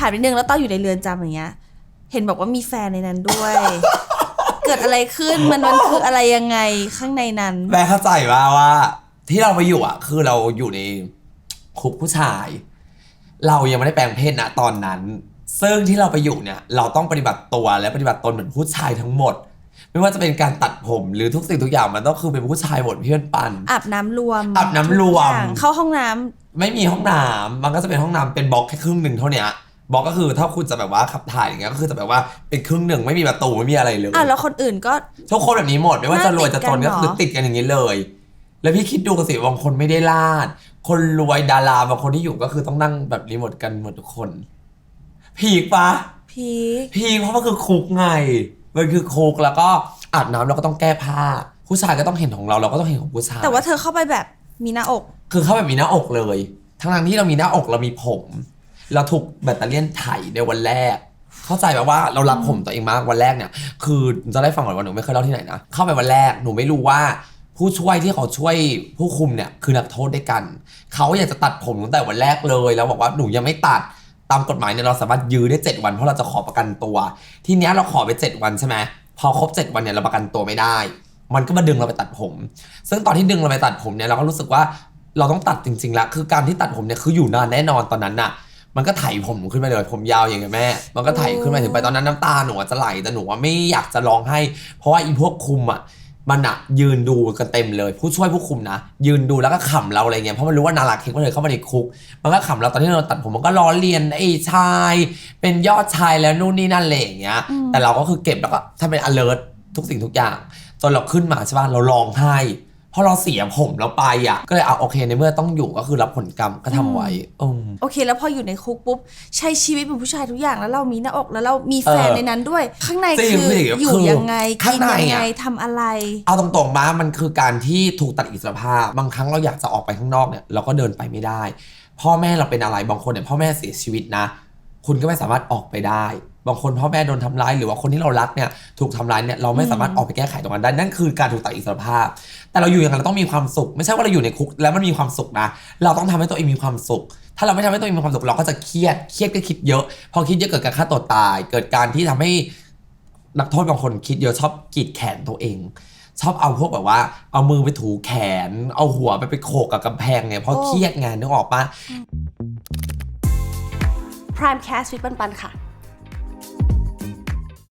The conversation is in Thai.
ถามนิดนึงแล้วตอนอยู่ในเรือนจำอย่างเงี้ย เห็นบอกว่ามีแฟนในนั้นด้วย เกิดอะไรขึ้นมันมันคืออะไรยังไงข้างในนั้น แม่เข้าใจว่าว่า ที่เราไปอยู่อะ คือเราอยู่ในคุกผู้ชาย เรายังไม่ได้แปลงเพศนะตอนนั้น ซึ่งที่เราไปอยู่เนี่ย เราต้องปฏิบัติตัวและปฏิบัติตนเหมือนผู้ชายทั้งหมด ไม่ว่าจะเป็นการตัดผมหรือทุกสิ่งทุกอย่างมันต้องคือเป็นผู้ชายหมดเพื่อนปัน อาบน้ำรวมอาบน้ำรวม ทุกอย่างเข้าห้องน้ำ ไม่มีห้องน้ำมันก็จะเป็นห้องน้ำเป็นบล็อกแค่ครึ่งหนึ่งเท่าเนี้ย บล็อกก็คือถ้าคุณจะแบบว่าขับถ่ายอย่างเงี้ยก็คือจะแบบว่าเป็นครึ่งหนึ่งไม่มีประตูไม่มีอะไรเลยอะแล้วคนอื่นก็ ทุกคนแบบนี้หมดไม่ว่าจะรวยจะจนหน้าติดกันเหรอก็คือติดกันอย่างนี้เลย แล้วพี่คิดดูสิบางคนไม่ได้ลาด คนรวยดาราบางคนที่อยู่ก็คือต้องนั่งแบบนี้หมดกันหมดทุกคน พีกปะพีคพีคเพราะมันคือคุกไงมันคือคุกแล้วก็อาบน้ำเราก็ต้องแก้ผ้า ผู้ชายก็ต้องเห็นของเราเราก็ต้องเห็นของผู้ชายแต่ว่าเธอเข้าไปแบบมีหน้าอก คือเข้าแบบมีหน้าอกเลย ทั้งทที่เรามีหน้าอกเรามีผม เราถูกแบตเตอรี่ยนไถในวันแรก เข้าใจแบบว่าเรารักผมตัวเองมากวันแรกเนี่ย คือจะได้ฟังก่อนว่าหนูไม่เคยเล่าที่ไหนนะเข้าไปวันแรกหนูไม่รู้ว่าผู้ช่วยที่เขาช่วยผู้คุมเนี่ยคือนักโทษด้วยกัน เขาอยากจะตัดผมตั้งแต่วันแรกเลย แล้วบอกว่าหนูยังไม่ตัดตามกฎหมายเนี่ยเราสามารถยื้อได้ 7 วันเพราะเราจะขอประกันตัว ทีเนี้ยเราขอไป 7 วันใช่ไหมพอครบ 7 วันเนี่ยเราประกันตัวไม่ได้ มันก็มาดึงเราไปตัดผม ซึ่งตอนที่ดึงเราไปตัดผมเนี่ยเราก็รู้สึกว่าเราต้องตัดจริงๆแล้วคือการที่ตัดผมเนี่ยคืออยู่นานแน่นอนตอนนั้นน่ะ มันก็ไถผมขึ้นไปเลยผมยาวอย่างเงี้ยแม่ มันก็ไถขึ้นไปถึงไปตอนนั้นน้ำตาหนูอะจะไหลแต่หนูว่าไม่อยากจะร้องให้ เพราะว่าอีพวกคุมอะมันอะยืนดูกันเต็มเลย ผู้ช่วยผู้คุมนะ ยืนดูแล้วก็ขำเราอะไรเงี้ยเพราะมันรู้ว่านาราเค้กมันเลยเข้ามาในคุก มันก็ขำเราตอนที่เราตัดผมมันก็ล้อเลียนไอ้ชาย เป็นยอดชายแล้วนู่นนี่นั่นอะไรอย่างเงี้ยอืมแต่เราก็คือเก็บแล้วก็ทำเป็น alert ทุกสิ่งทุกอย่าง จนเราขึ้นมาใช่ป่ะเราร้องไห้เพราะเราเสียผมเราไปอะ ก็เลยเอาโอเคในเมื่อต้องอยู่ก็คือรับผลกรรมก็ทำไว้อืม โอเค แล้วพออยู่ในคุกปุ๊บ ใช้ชีวิตเป็นผู้ชายทุกอย่างแล้วเรามีหน้าอกแล้วเรามีแฟนเออในนั้นด้วย ข้างในจริงคือจริงอยู่คือยังไงข้ากิงนในยังไงอะ ทำอะไร เอาตรงๆมามันคือการที่ถูกตัดอิสรภาพ บางครั้งเราอยากจะออกไปข้างนอกเนี่ยเราก็เดินไปไม่ได้ พ่อแม่เราเป็นอะไรบางคนเนี่ยพ่อแม่เสียชีวิตนะ คุณก็ไม่สามารถออกไปได้ บางคนพ่อแม่โดนทำร้ายหรือว่าคนที่เรารักเนี่ยถูกทำร้ายเนี่ยเราไม่สามารถออกไปแก้ไขตรงนั้นได้นั่นคือการถูกตัดอิสรภาพ แต่เราอยู่อย่างนั้นเราต้องมีความสุข ไม่ใช่ว่าเราอยู่ในคุกแล้วมันมีความสุขนะ เราต้องทำให้ตัวเองมีความสุข ถ้าเราไม่ทำให้ตัวเองมีความสุขเราก็จะเครียด เครียดก็คิดเยอะ พอคิดเยอะเกิดการฆ่าตัวตาย เกิดการที่ทำให้นักโทษบางคนคิดเยอะชอบกีดแขนตัวเอง ชอบเอาพวกแบบว่า เอามือไปถูแขน เอาหัวไปไปโขกกับกำแพงเนี่ยเพราะโอ้เครียดงานนึกออกปะ Prime Cast วิปันปันค่ะ